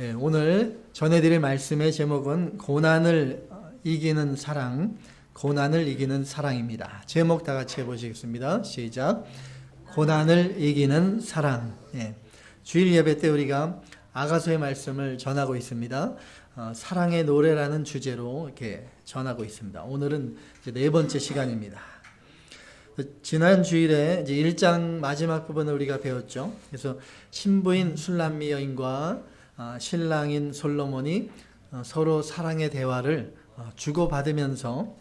예, 오늘 전해드릴 말씀의 제목은 고난을 이기는 사랑, 고난을 이기는 사랑입니다. 제목 다 같이 해보시겠습니다. 시작. 고난을 이기는 사랑. 예. 주일 예배 때 우리가 아가서의 말씀을 전하고 있습니다. 어, 사랑의 노래라는 주제로 이렇게 전하고 있습니다. 오늘은 네 번째 시간입니다. 지난 주일에 이제 1장 마지막 부분을 우리가 배웠죠. 그래서 신부인 술람미 여인과 아, 신랑인 솔로몬이 어, 서로 사랑의 대화를 어, 주고받으면서 어,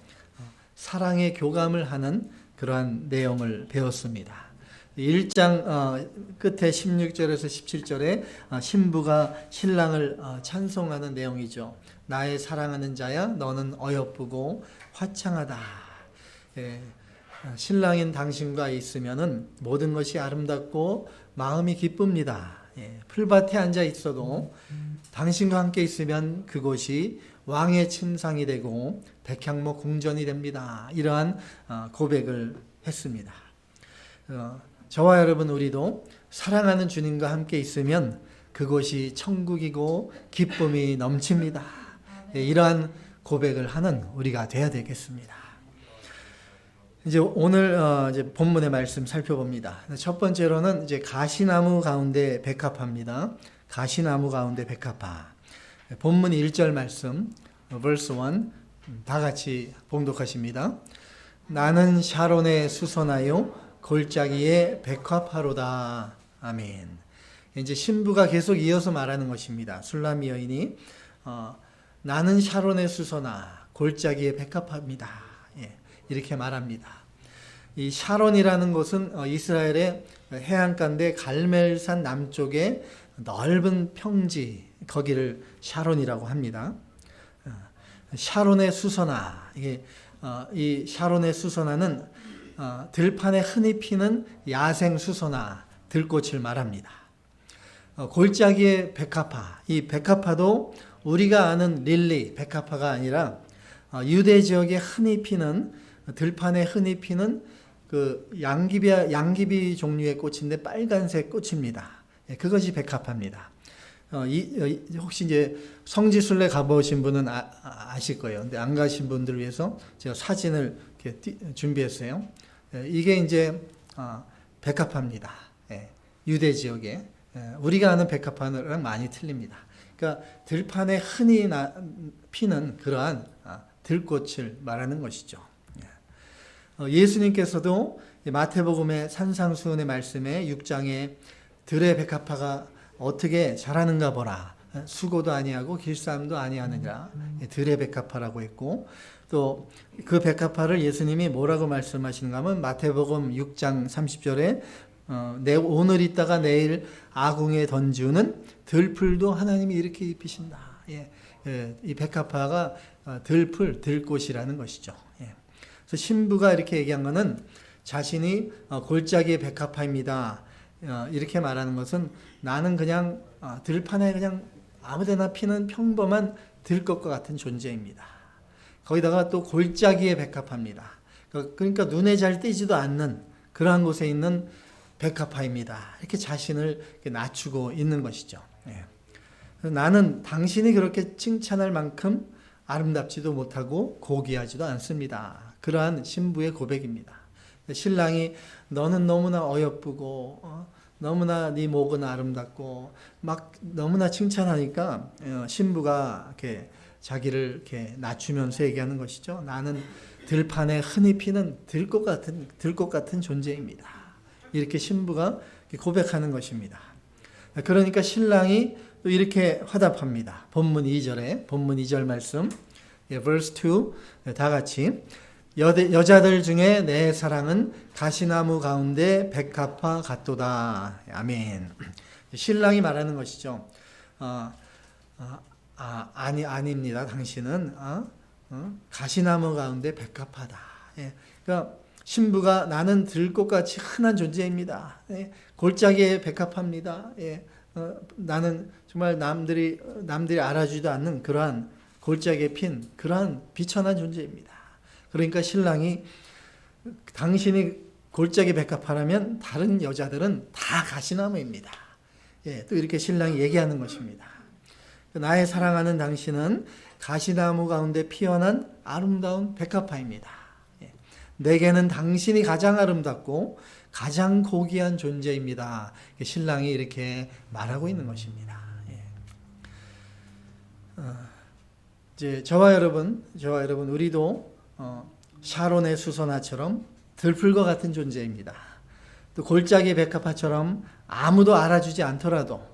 사랑의 교감을 하는 그러한 내용을 배웠습니다. 1장 끝에 16절에서 17절에 신부가 신랑을 찬송하는 내용이죠. 나의 사랑하는 자야, 너는 어여쁘고 화창하다. 예, 신랑인 당신과 있으면은 모든 것이 아름답고 마음이 기쁩니다. 예, 풀밭에 앉아 있어도 당신과 함께 있으면 그곳이 왕의 침상이 되고 백향목 궁전이 됩니다. 이러한 고백을 했습니다. 어, 저와 여러분 우리도 사랑하는 주님과 함께 있으면 그곳이 천국이고 기쁨이 넘칩니다. 예, 이러한 고백을 하는 우리가 되어야 되겠습니다. 이제 오늘 어 이제 본문의 말씀 살펴봅니다. 첫 번째로는 이제 가시나무 가운데 백합화입니다. 가시나무 가운데 백합화. 본문 1절 말씀, verse 1. 다 같이 봉독하십니다. 나는 샤론의 수선하여 골짜기의 백합화로다. 아멘. 이제 신부가 계속 이어서 말하는 것입니다. 술라미 여인이 어, 나는 샤론의 수선아 골짜기의 백합화입니다. 예, 이렇게 말합니다. 이 샤론이라는 곳은 어, 이스라엘의 해안가인데 갈멜산 남쪽에 넓은 평지 거기를 샤론이라고 합니다. 어, 샤론의 수선아 이게 어, 이 샤론의 수선화는 어, 들판에 흔히 피는 야생 수소나 들꽃을 말합니다. 어, 골짜기의 백합화, 이 백합화도 우리가 아는 릴리 백합화가 아니라 어, 유대 지역에 흔히 피는 들판에 흔히 피는 그 양귀비 양귀비 종류의 꽃인데 빨간색 꽃입니다. 예, 그것이 백합화입니다. 어, 이, 혹시 이제 성지순례 가보신 분은 아, 실 거예요. 근데 안 가신 분들 위해서 제가 사진을 이렇게 준비했어요. 예, 이게 이제 어, 백합화입니다. 예, 유대 지역에 예, 우리가 아는 백합화랑 많이 틀립니다. 그러니까 들판에 흔히 나, 피는 그러한 아, 들꽃을 말하는 것이죠. 어, 예수님께서도 마태복음의 산상수훈의 말씀에 6장에 들의 백합화가 어떻게 자라는가 보라. 수고도 아니하고 길쌈도 아니하느니라. 들의 백합화라고 했고 또 그 백합화를 예수님이 뭐라고 말씀하시는가 하면 마태복음 6장 30절에 어, 내 오늘 있다가 내일 아궁에 던지는 들풀도 하나님이 이렇게 입히신다. 예, 예, 이 백합화가 어, 들풀, 들꽃이라는 것이죠. 예. 그래서 신부가 이렇게 얘기한 것은 자신이 어, 골짜기의 백합화입니다. 어, 이렇게 말하는 것은 나는 그냥 어, 들판에 그냥 아무데나 피는 평범한 들것과 같은 존재입니다. 거기다가 또 골짜기에 백합합니다. 그러니까 눈에 잘 띄지도 않는 그러한 곳에 있는 백합화입니다. 이렇게 자신을 낮추고 있는 것이죠. 예. 나는 당신이 그렇게 칭찬할 만큼 아름답지도 못하고 고귀하지도 않습니다. 그러한 신부의 고백입니다. 신랑이 너는 너무나 어여쁘고 어? 너무나 네 목은 아름답고 막 너무나 칭찬하니까 어, 신부가 이렇게 자기를 이렇게 낮추면서 얘기하는 것이죠. 나는 들판에 흔히 피는 들꽃 같은 들꽃 같은 존재입니다. 이렇게 신부가 고백하는 것입니다. 그러니까 신랑이 또 이렇게 화답합니다. 본문 2절에 본문 2절 말씀 예, verse 2다 같이 여대, 여자들 중에 내 사랑은 가시나무 가운데 백합화 같도다. 아멘. 신랑이 말하는 것이죠. 어, 어, 아, 아니, 아닙니다. 당신은, 어? 어? 가시나무 가운데 백합하다. 예. 그러니까 신부가 나는 들꽃같이 흔한 존재입니다. 예. 골짜기에 백합합니다. 예. 어, 나는 정말 남들이, 남들이 알아주지도 않는 그러한 골짜기에 핀 그러한 비천한 존재입니다. 그러니까 신랑이 당신이 골짜기 백합하라면 다른 여자들은 다 가시나무입니다. 예, 또 이렇게 신랑이 얘기하는 것입니다. 나의 사랑하는 당신은 가시나무 가운데 피어난 아름다운 백합화입니다. 예. 내게는 당신이 가장 아름답고 가장 고귀한 존재입니다. 신랑이 이렇게 말하고 있는 것입니다. 예. 어, 이제 저와 여러분, 저와 여러분 우리도 어, 샤론의 수선화처럼 들풀과 같은 존재입니다. 또 골짜기 백합화처럼 아무도 알아주지 않더라도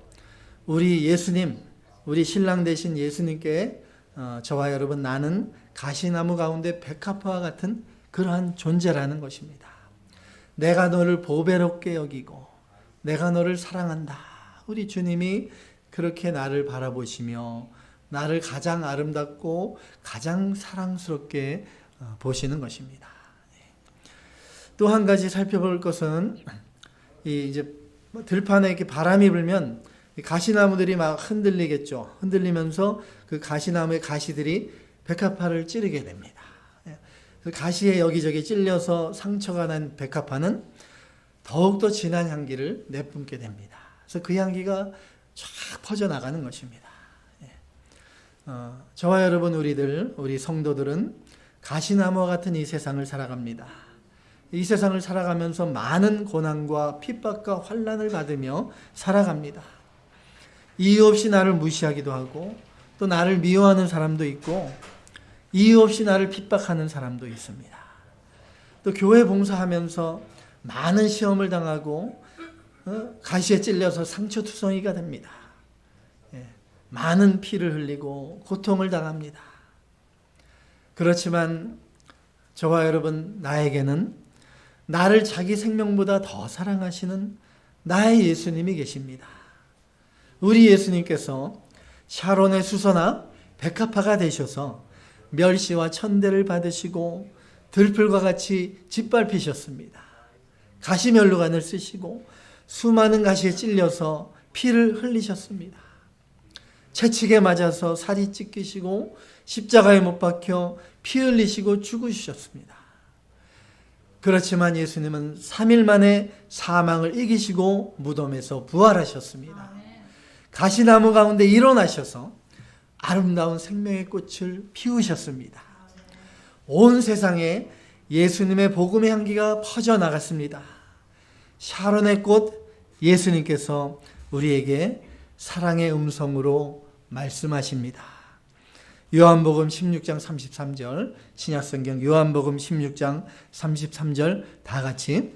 우리 예수님, 우리 신랑 되신 예수님께 어, 저와 여러분 나는 가시나무 가운데 백합화와 같은 그러한 존재라는 것입니다. 내가 너를 보배롭게 여기고 내가 너를 사랑한다. 우리 주님이 그렇게 나를 바라보시며 나를 가장 아름답고 가장 사랑스럽게 어, 보시는 것입니다. 또 한 가지 살펴볼 것은 이 이제 들판에 이렇게 바람이 불면 가시나무들이 막 흔들리겠죠. 흔들리면서 그 가시나무의 가시들이 백합화를 찌르게 됩니다. 그 가시에 여기저기 찔려서 상처가 난 백합화는 더욱더 진한 향기를 내뿜게 됩니다. 그래서 그 향기가 쫙 퍼져나가는 것입니다. 어, 저와 여러분 우리들, 우리 성도들은 가시나무와 같은 이 세상을 살아갑니다. 이 세상을 살아가면서 많은 고난과 핍박과 환란을 받으며 살아갑니다. 이유 없이 나를 무시하기도 하고 또 나를 미워하는 사람도 있고 이유 없이 나를 핍박하는 사람도 있습니다. 또 교회 봉사하면서 많은 시험을 당하고 어, 가시에 찔려서 상처투성이가 됩니다. 예, 많은 피를 흘리고 고통을 당합니다. 그렇지만 저와 여러분 나에게는 나를 자기 생명보다 더 사랑하시는 나의 예수님이 계십니다. 우리 예수님께서 샤론의 수서나 백합화가 되셔서 멸시와 천대를 받으시고 들풀과 같이 짓밟히셨습니다. 가시면류관을 쓰시고 수많은 가시에 찔려서 피를 흘리셨습니다. 채찍에 맞아서 살이 찢기시고 십자가에 못 박혀 피 흘리시고 죽으셨습니다. 그렇지만 예수님은 3일 만에 사망을 이기시고 무덤에서 부활하셨습니다. 가시나무 가운데 일어나셔서 아름다운 생명의 꽃을 피우셨습니다. 온 세상에 예수님의 복음의 향기가 퍼져 나갔습니다. 샤론의 꽃 예수님께서 우리에게 사랑의 음성으로 말씀하십니다. 요한복음 16장 33절 신약성경 요한복음 16장 33절 다 같이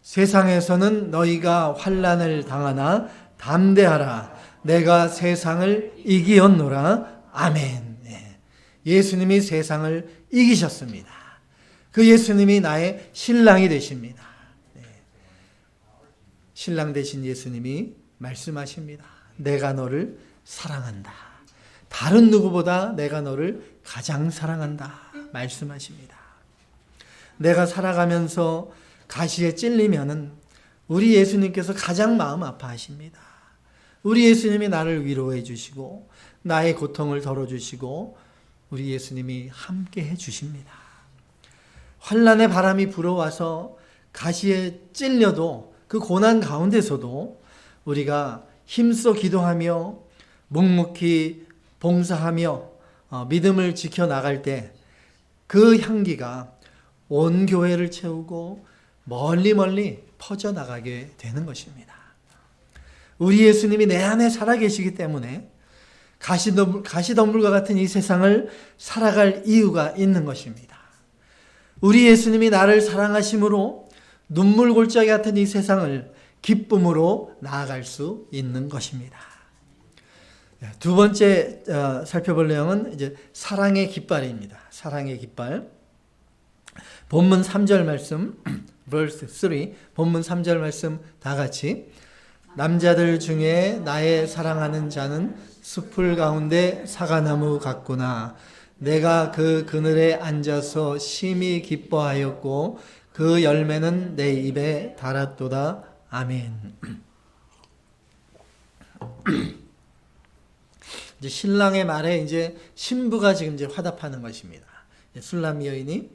세상에서는 너희가 환난을 당하나 담대하라 내가 세상을 이기었노라 아멘 네. 예수님이 세상을 이기셨습니다. 그 예수님이 나의 신랑이 되십니다. 네. 신랑 되신 예수님이 말씀하십니다. 내가 너를 사랑한다. 다른 누구보다 내가 너를 가장 사랑한다. 말씀하십니다. 내가 살아가면서 가시에 찔리면은 우리 예수님께서 가장 마음 아파하십니다. 우리 예수님이 나를 위로해 주시고 나의 고통을 덜어 주시고 우리 예수님이 함께 해 주십니다. 환란의 바람이 불어와서 가시에 찔려도 그 고난 가운데서도 우리가 힘써 기도하며 묵묵히 봉사하며 어, 믿음을 지켜 나갈 때 그 향기가 온 교회를 채우고 멀리 멀리 퍼져 나가게 되는 것입니다. 우리 예수님이 내 안에 살아 계시기 때문에 가시덤불, 가시덤불과 같은 이 세상을 살아갈 이유가 있는 것입니다. 우리 예수님이 나를 사랑하심으로 눈물 골짜기 같은 이 세상을 기쁨으로 나아갈 수 있는 것입니다. 두 번째 어, 살펴볼 내용은 이제 사랑의 깃발입니다. 사랑의 깃발. 본문 3절 말씀, verse 3, 본문 3절 말씀 다 같이 남자들 중에 나의 사랑하는 자는 숲을 가운데 사과나무 같구나. 내가 그 그늘에 앉아서 심히 기뻐하였고 그 열매는 내 입에 달았도다. 아멘. 이제 신랑의 말에 이제 신부가 지금 이제 화답하는 것입니다. 술람 여인이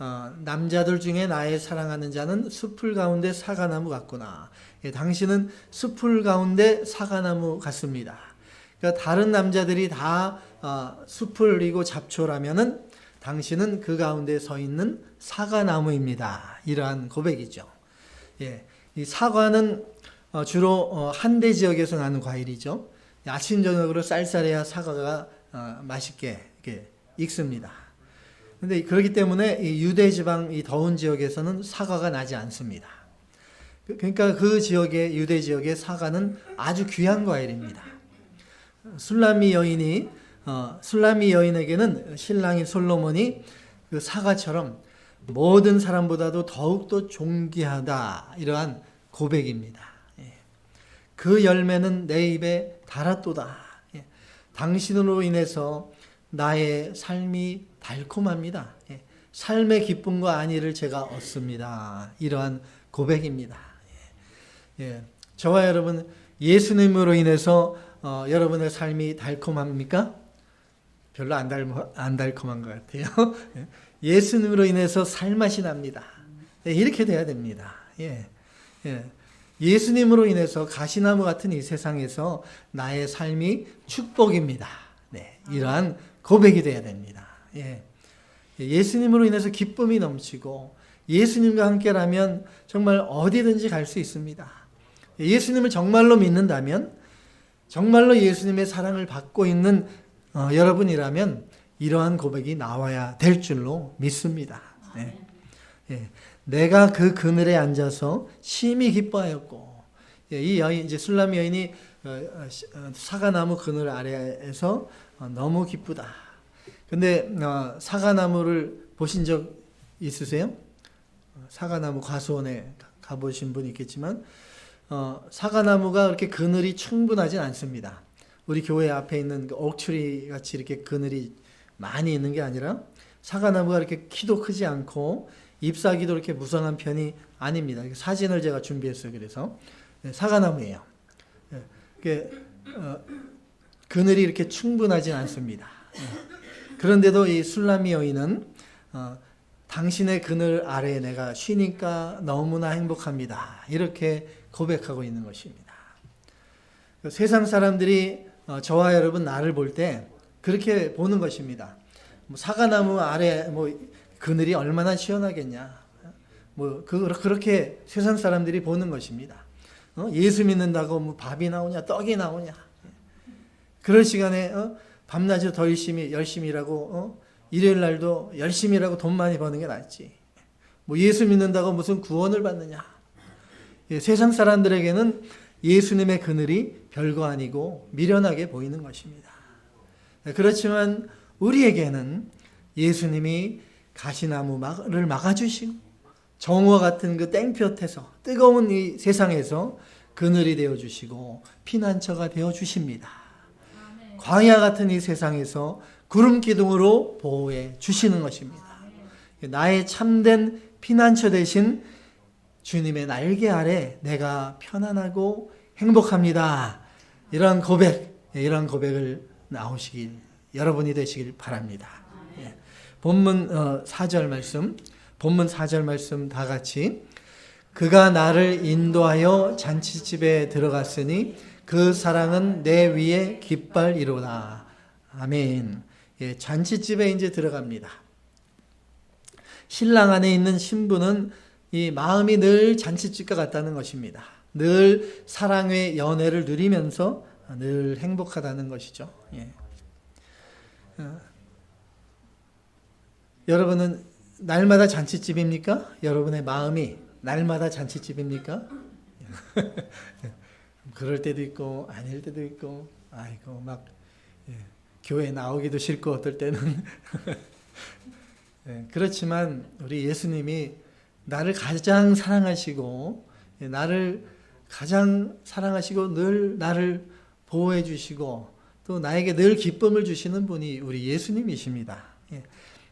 어, 남자들 중에 나의 사랑하는 자는 숲을 가운데 사과나무 같구나. 예, 당신은 숲을 가운데 사과나무 같습니다. 그러니까 다른 남자들이 다 어, 숲을이고 잡초라면은 당신은 그 가운데 서 있는 사과나무입니다. 이러한 고백이죠. 예, 이 사과는 어, 주로 어, 한대 지역에서 나는 과일이죠. 아침 저녁으로 쌀쌀해야 사과가 어, 맛있게 이렇게 익습니다. 근데 그렇기 때문에 이 유대 지방 이 더운 지역에서는 사과가 나지 않습니다. 그- 그러니까 그 지역의 유대 지역의 사과는 아주 귀한 과일입니다. 술라미 여인이 어, 술라미 여인에게는 신랑인 솔로몬이 그 사과처럼 모든 사람보다도 더욱더 존귀하다 이러한 고백입니다. 예. 그 열매는 내 입에 달았도다. 예. 당신으로 인해서 나의 삶이 달콤합니다. 예. 삶의 기쁨과 안위를 제가 얻습니다. 이러한 고백입니다. 예. 예. 저와 여러분 예수님으로 인해서 어, 여러분의 삶이 달콤합니까? 별로 안, 달, 안 달콤한 것 같아요. 예. 예수님으로 인해서 살맛이 납니다. 네, 이렇게 돼야 됩니다. 예. 예. 예수님으로 인해서 가시나무 같은 이 세상에서 나의 삶이 축복입니다. 네. 이러한 고백이 돼야 됩니다. 예. 예수님으로 인해서 기쁨이 넘치고 예수님과 함께라면 정말 어디든지 갈 수 있습니다. 예수님을 정말로 믿는다면 정말로 예수님의 사랑을 받고 있는 어, 여러분이라면 이러한 고백이 나와야 될 줄로 믿습니다. 네. 예. 내가 그 그늘에 앉아서 심히 기뻐하였고, 예, 이 여인 이제 술람 여인이 어, 어, 시- 어, 사과나무 그늘 아래에서 어, 너무 기쁘다. 근데 어, 사과나무를 보신 적 있으세요? 어, 사과나무 과수원에 가- 가보신 분 있겠지만 어, 사과나무가 그렇게 그늘이 충분하진 않습니다. 우리 교회 앞에 있는 그 옥추리 같이 이렇게 그늘이 많이 있는 게 아니라 사과나무가 이렇게 키도 크지 않고 잎사귀도 이렇게 무성한 편이 아닙니다. 사진을 제가 준비했어요. 그래서 네, 사과나무예요. 예, 어, 그늘이 이렇게 충분하진 않습니다. 예. 그런데도 이 술라미 여인은 어, 당신의 그늘 아래에 내가 쉬니까 너무나 행복합니다. 이렇게 고백하고 있는 것입니다. 그 세상 사람들이 어, 저와 여러분 나를 볼 때 그렇게 보는 것입니다. 뭐 사과나무 아래 뭐 그늘이 얼마나 시원하겠냐. 뭐 그, 그렇게 세상 사람들이 보는 것입니다. 어? 예수 믿는다고 뭐 밥이 나오냐 떡이 나오냐. 그럴 시간에 어? 밤낮으로 더 열심히 열심히 일하고 어? 일요일 날도 열심히 일하고 돈 많이 버는 게 낫지. 뭐 예수 믿는다고 무슨 구원을 받느냐. 예, 세상 사람들에게는 예수님의 그늘이 별거 아니고 미련하게 보이는 것입니다. 네, 그렇지만 우리에게는 예수님이 가시나무를 막아주시고 정오와 같은 그 땡볕에서 뜨거운 이 세상에서 그늘이 되어 주시고 피난처가 되어 주십니다. 광야 같은 이 세상에서 구름 기둥으로 보호해 주시는 것입니다. 나의 참된 피난처 대신 주님의 날개 아래 내가 편안하고 행복합니다. 이러한 고백, 예, 이러한 고백을 나오시길 여러분이 되시길 바랍니다. 예. 본문 어, 4절 말씀, 본문 4절 말씀 다 같이 그가 나를 인도하여 잔치집에 들어갔으니 그 사랑은 내 위에 깃발이로다. 아멘. 예, 잔치집에 이제 들어갑니다. 신랑 안에 있는 신부는 이 마음이 늘 잔치집과 같다는 것입니다. 늘 사랑의 연애를 누리면서 늘 행복하다는 것이죠. 예. 어, 여러분은 날마다 잔치집입니까? 여러분의 마음이 날마다 잔치집입니까? 그럴 때도 있고 아닐 때도 있고 아이고 막 예, 교회 나오기도 싫고 어떨 때는 예, 그렇지만 우리 예수님이 나를 가장 사랑하시고 예, 나를 가장 사랑하시고 늘 나를 보호해 주시고 또 나에게 늘 기쁨을 주시는 분이 우리 예수님이십니다. 예,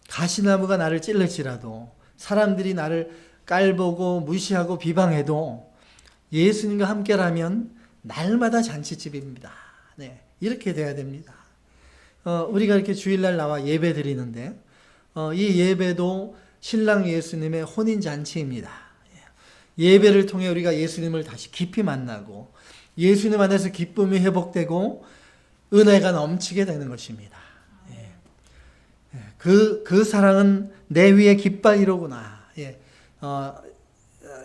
가시나무가 나를 찔를지라도 사람들이 나를 깔보고 무시하고 비방해도 예수님과 함께라면 날마다 잔치집입니다. 네, 이렇게 돼야 됩니다. 어, 우리가 이렇게 주일날 나와 예배 드리는데 어, 이 예배도 신랑 예수님의 혼인 잔치입니다. 예배를 통해 우리가 예수님을 다시 깊이 만나고 예수님 안에서 기쁨이 회복되고 은혜가 넘치게 되는 것입니다. 예. 예. 그, 그 사랑은 내 위에 깃발이로구나. 예. 어,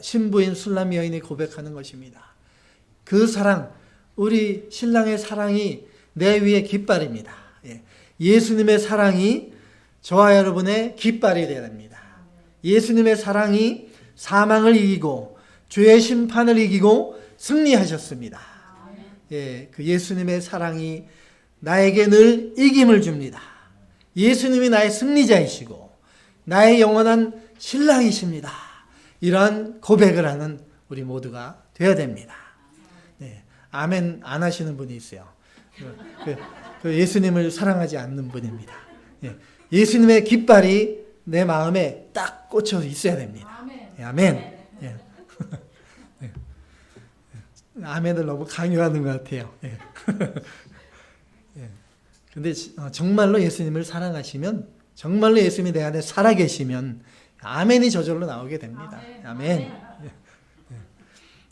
신부인 술람 여인이 고백하는 것입니다. 그 사랑, 우리 신랑의 사랑이 내 위에 깃발입니다. 예. 예수님의 사랑이 저와 여러분의 깃발이 되어야 됩니다. 예수님의 사랑이 사망을 이기고 죄의 심판을 이기고 승리하셨습니다. 예, 그 예수님의 사랑이 나에게 늘 이김을 줍니다. 예수님이 나의 승리자이시고 나의 영원한 신랑이십니다. 이러한 고백을 하는 우리 모두가 되어야 됩니다. 네, 아멘 안 하시는 분이 있어요. 그, 그 예수님을 사랑하지 않는 분입니다. 예, 예수님의 깃발이 내 마음에 딱 꽂혀 있어야 됩니다. 예, 아멘. 예. 예. 아멘을 너무 강요하는 것 같아요. 예. 예. 근데 어, 정말로 예수님을 사랑하시면, 정말로 예수님이 내 안에 살아계시면, 아멘이 저절로 나오게 됩니다. 아멘. 예. 예.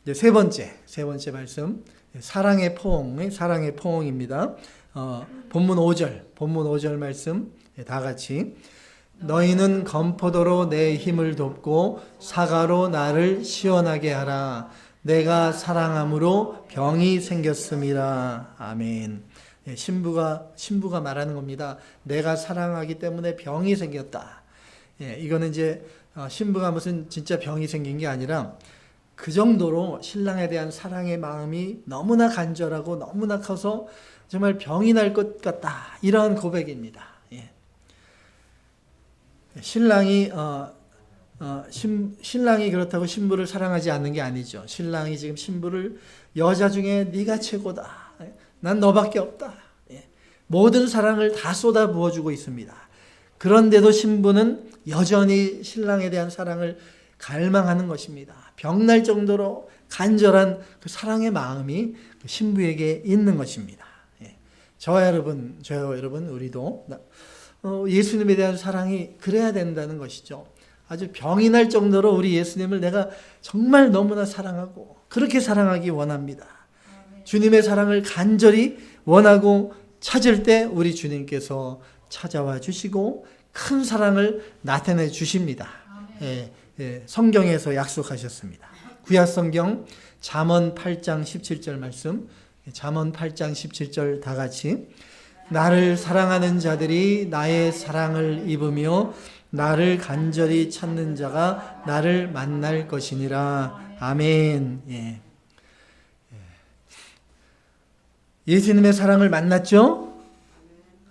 이제 세 번째, 세 번째 말씀. 사랑의 포옹, 사랑의 포옹입니다. 어, 본문 5절, 본문 5절 말씀 예, 다 같이 너희는 검포도로 내 힘을 돕고 사과로 나를 시원하게 하라. 내가 사랑함으로 병이 생겼음이라. 아멘. 예, 신부가 신부가 말하는 겁니다. 내가 사랑하기 때문에 병이 생겼다. 예, 이거는 이제 어, 신부가 무슨 진짜 병이 생긴 게 아니라 그 정도로 신랑에 대한 사랑의 마음이 너무나 간절하고 너무나 커서 정말 병이 날 것 같다. 이러한 고백입니다. 예. 신랑이 어, 어, 신, 신랑이 그렇다고 신부를 사랑하지 않는 게 아니죠. 신랑이 지금 신부를 여자 중에 네가 최고다. 난 너밖에 없다. 예. 모든 사랑을 다 쏟아 부어주고 있습니다. 그런데도 신부는 여전히 신랑에 대한 사랑을 갈망하는 것입니다. 병날 정도로 간절한 그 사랑의 마음이 그 신부에게 있는 것입니다. 예. 저와 여러분, 저와 여러분, 우리도 어, 예수님에 대한 사랑이 그래야 된다는 것이죠. 아주 병이 날 정도로 우리 예수님을 내가 정말 너무나 사랑하고 그렇게 사랑하기 원합니다. 주님의 사랑을 간절히 원하고 찾을 때 우리 주님께서 찾아와 주시고 큰 사랑을 나타내 주십니다. 예, 예, 성경에서 약속하셨습니다. 구약 성경 잠언 8장 17절 말씀. 잠언 8장 17절 다 같이 나를 사랑하는 자들이 나의 사랑을 입으며 나를 간절히 찾는 자가 나를 만날 것이니라. 아멘. 예. 예수님의 사랑을 만났죠?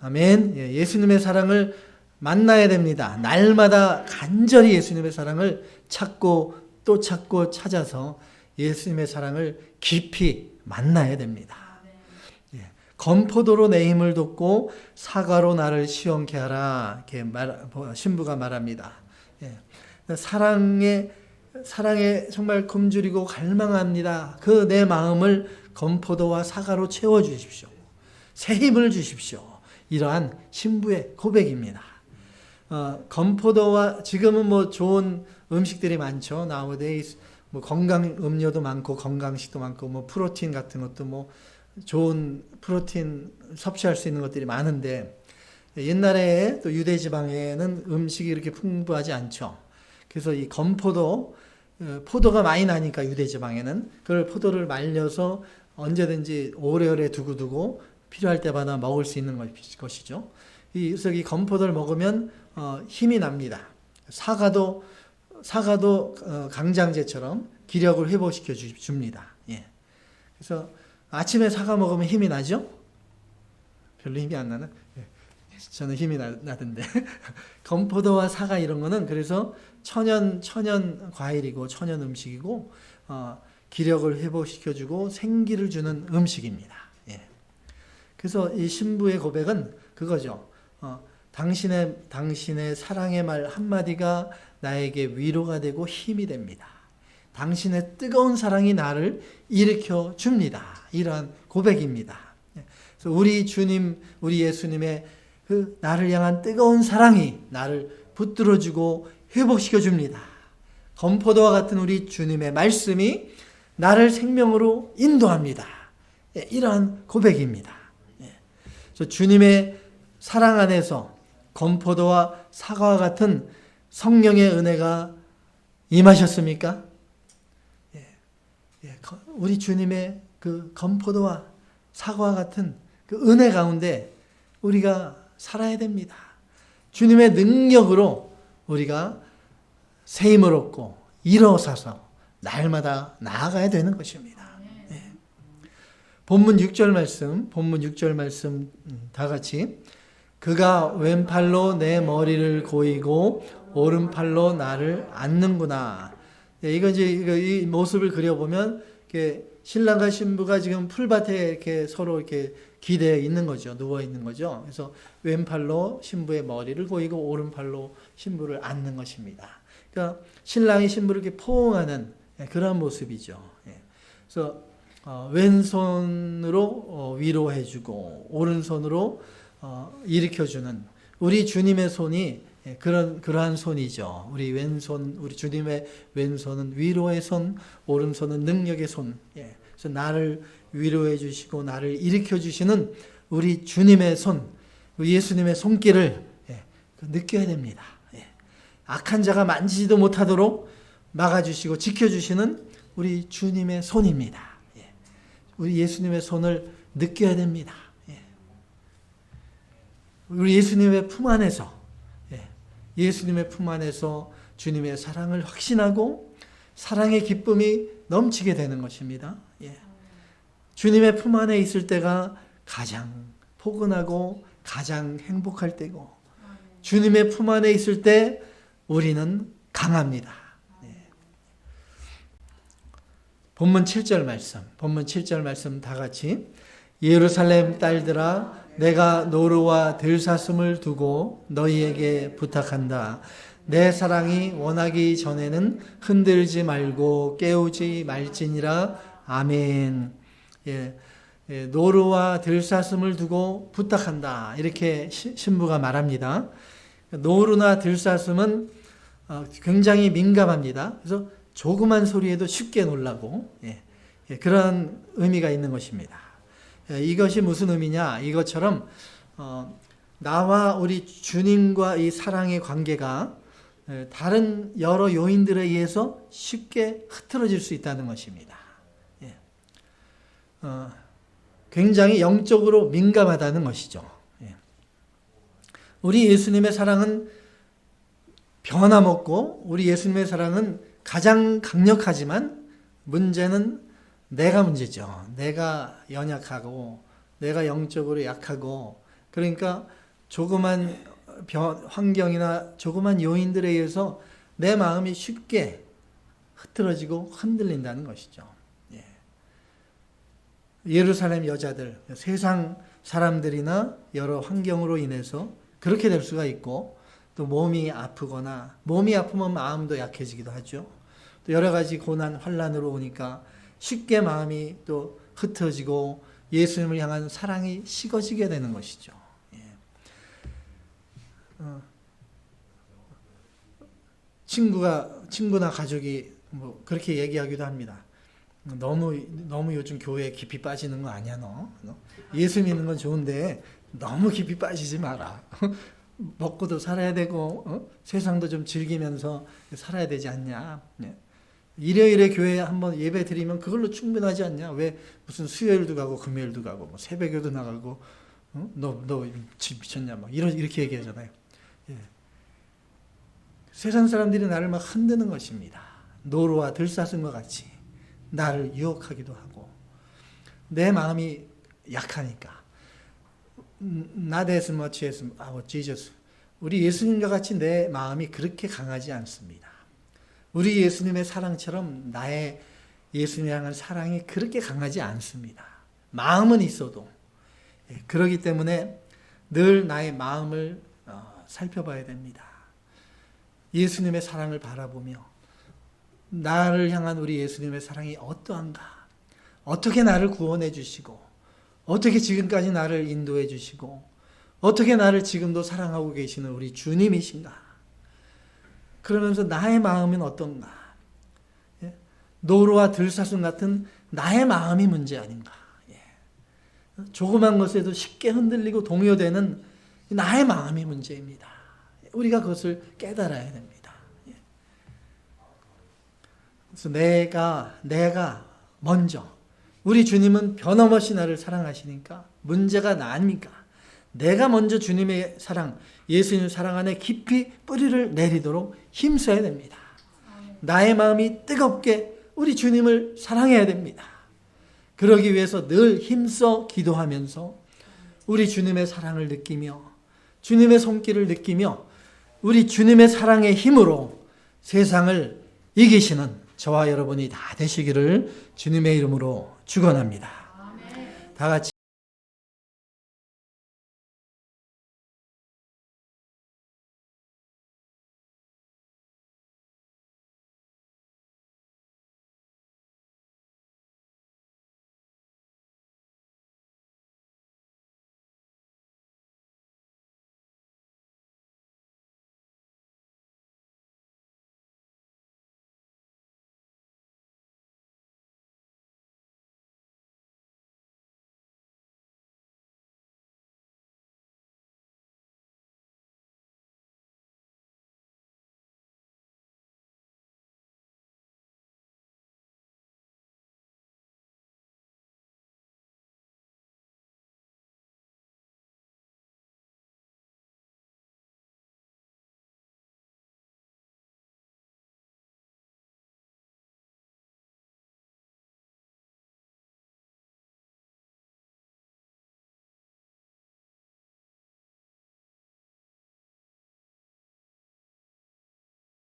아멘. 예, 예수님의 사랑을 만나야 됩니다. 날마다 간절히 예수님의 사랑을 찾고 또 찾고 찾아서 예수님의 사랑을 깊이 만나야 됩니다. 예, 검포도로 내 힘을 돕고 사과로 나를 시원케 하라. 이렇게 말, 신부가 말합니다. 예, 사랑에 사랑에 정말 굶주리고 갈망합니다. 그 내 마음을 검포도와 사과로 채워 주십시오. 새 힘을 주십시오. 이러한 신부의 고백입니다. 어, 건포도와 지금은 뭐 좋은 음식들이 많죠. nowadays 뭐 건강 음료도 많고 건강식도 많고 뭐 프로틴 같은 것도 뭐 좋은 프로틴 섭취할 수 있는 것들이 많은데 옛날에 또 유대 지방에는 음식이 이렇게 풍부하지 않죠. 그래서 이 건포도 어, 포도가 많이 나니까 유대 지방에는 그걸 포도를 말려서 언제든지 오래오래 두고두고 필요할 때마다 먹을 수 있는 것이죠. 그래서 이 건포도를 먹으면 어, 힘이 납니다. 사과도 사과도 어, 강장제처럼 기력을 회복시켜 줍니다. 예. 그래서 아침에 사과 먹으면 힘이 나죠? 별로 힘이 안 나나? 예. 저는 힘이 나, 나던데. 건포도와 사과 이런 거는 그래서 천연 천연 과일이고 천연 음식이고 어, 기력을 회복시켜주고 생기를 주는 음식입니다. 예. 그래서 이 신부의 고백은 그거죠. 어, 당신의, 당신의 사랑의 말 한마디가 나에게 위로가 되고 힘이 됩니다. 당신의 뜨거운 사랑이 나를 일으켜 줍니다. 이러한 고백입니다. 그래서 우리 주님, 우리 예수님의 그 나를 향한 뜨거운 사랑이 나를 붙들어 주고 회복시켜 줍니다. 검포도와 같은 우리 주님의 말씀이 나를 생명으로 인도합니다. 예, 이러한 고백입니다. 예. 주님의 사랑 안에서 건포도와 사과와 같은 성령의 은혜가 임하셨습니까? 예, 예, 거- 우리 주님의 그 건포도와 사과와 같은 그 은혜 가운데 우리가 살아야 됩니다. 주님의 능력으로 우리가 새 힘을 얻고 일어서서 날마다 나아가야 되는 것입니다. 예. 본문 6절 말씀, 본문 6절 말씀 음, 다 같이 그가 왼팔로 내 머리를 고이고 오른팔로 나를 안는구나. 예, 이거 이제 이 모습을 그려보면 이렇게 신랑과 신부가 지금 풀밭에 이렇게 서로 이렇게 기대어 있는 거죠. 누워 있는 거죠. 그래서 왼팔로 신부의 머리를 고이고 오른팔로 신부를 안는 것입니다. 그러니까 신랑이 신부를 이렇게 포옹하는 예, 그런 모습이죠. 예. 그래서 어, 왼손으로 어, 위로해주고 오른손으로 어, 일으켜주는 우리 주님의 손이 예, 그런 그러한 손이죠. 우리 왼손, 우리 주님의 왼손은 위로의 손, 오른손은 능력의 손. 예. 그래서 나를 위로해 주시고 나를 일으켜 주시는 우리 주님의 손, 예수님의 손길을 예, 그 느껴야 됩니다. 예. 악한 자가 만지지도 못하도록 막아주시고 지켜주시는 우리 주님의 손입니다. 예. 우리 예수님의 손을 느껴야 됩니다. 예. 우리 예수님의 품 안에서 예. 예수님의 품 안에서 주님의 사랑을 확신하고 사랑의 기쁨이 넘치게 되는 것입니다. 예. 주님의 품 안에 있을 때가 가장 포근하고 가장 행복할 때고 주님의 품 안에 있을 때 우리는 강합니다. 예. 본문 7절 말씀, 본문 7절 말씀 다 같이 예루살렘 딸들아 내가 노루와 들사슴을 두고 너희에게 부탁한다. 내 사랑이 원하기 전에는 흔들지 말고 깨우지 말지니라. 아멘. 예, 예, 노루와 들사슴을 두고 부탁한다. 이렇게 시- 신부가 말합니다. 노루나 들사슴은 어, 굉장히 민감합니다. 그래서 조그만 소리에도 쉽게 놀라고 예, 예, 그런 의미가 있는 것입니다. 예, 이것이 무슨 의미냐? 이것처럼 어, 나와 우리 주님과 이 사랑의 관계가 예, 다른 여러 요인들에 의해서 쉽게 흐트러질 수 있다는 것입니다. 예. 어, 굉장히 영적으로 민감하다는 것이죠. 예. 우리 예수님의 사랑은 변함없고 우리 예수님의 사랑은 가장 강력하지만 문제는 내가 문제죠. 내가 연약하고 내가 영적으로 약하고 그러니까 조그만 변, 환경이나 조그만 요인들에 의해서 내 마음이 쉽게 흐트러지고 흔들린다는 것이죠. 예. 예루살렘 여자들, 세상 사람들이나 여러 환경으로 인해서 그렇게 될 수가 있고 또 몸이 아프거나 몸이 아프면 마음도 약해지기도 하죠. 또 여러 가지 고난 환란으로 오니까 쉽게 마음이 또 흩어지고 예수님을 향한 사랑이 식어지게 되는 것이죠. 예. 어, 친구가 친구나 가족이 뭐 그렇게 얘기하기도 합니다. 너무 너무 요즘 교회에 깊이 빠지는 거 아니야 너? 너? 예수 믿는 건 좋은데 너무 깊이 빠지지 마라. 먹고도 살아야 되고 어? 세상도 좀 즐기면서 살아야 되지 않냐? 네. 일요일에 교회에 한번 예배 드리면 그걸로 충분하지 않냐? 왜 무슨 수요일도 가고 금요일도 가고 뭐 새벽에도 나가고 어? 너너 미쳤냐? 막 이런 이렇게 얘기하잖아요. 예. 세상 사람들이 나를 막 흔드는 것입니다. 노루와 들사슴과 같이 나를 유혹하기도 하고 내 마음이 약하니까 not as much as our Jesus. 우리 예수님과 같이 내 마음이 그렇게 강하지 않습니다. 우리 예수님의 사랑처럼 나의 예수님 향한 사랑이 그렇게 강하지 않습니다. 마음은 있어도. 예, 그러기 때문에 늘 나의 마음을 어, 살펴봐야 됩니다. 예수님의 사랑을 바라보며 나를 향한 우리 예수님의 사랑이 어떠한가? 어떻게 나를 구원해 주시고 어떻게 지금까지 나를 인도해 주시고 어떻게 나를 지금도 사랑하고 계시는 우리 주님이신가? 그러면서 나의 마음은 어떤가? 예? 노루와 들사슴 같은 나의 마음이 문제 아닌가? 예. 조그만 것에도 쉽게 흔들리고 동요되는 나의 마음이 문제입니다. 우리가 그것을 깨달아야 됩니다. 예. 그래서 내가 내가 먼저 우리 주님은 변함없이 나를 사랑하시니까 문제가 나 아닙니까? 내가 먼저 주님의 사랑, 예수님 사랑 안에 깊이 뿌리를 내리도록 힘써야 됩니다. 나의 마음이 뜨겁게 우리 주님을 사랑해야 됩니다. 그러기 위해서 늘 힘써 기도하면서 우리 주님의 사랑을 느끼며 주님의 손길을 느끼며 우리 주님의 사랑의 힘으로 세상을 이기시는 저와 여러분이 다 되시기를 주님의 이름으로 축원합니다. 다 같이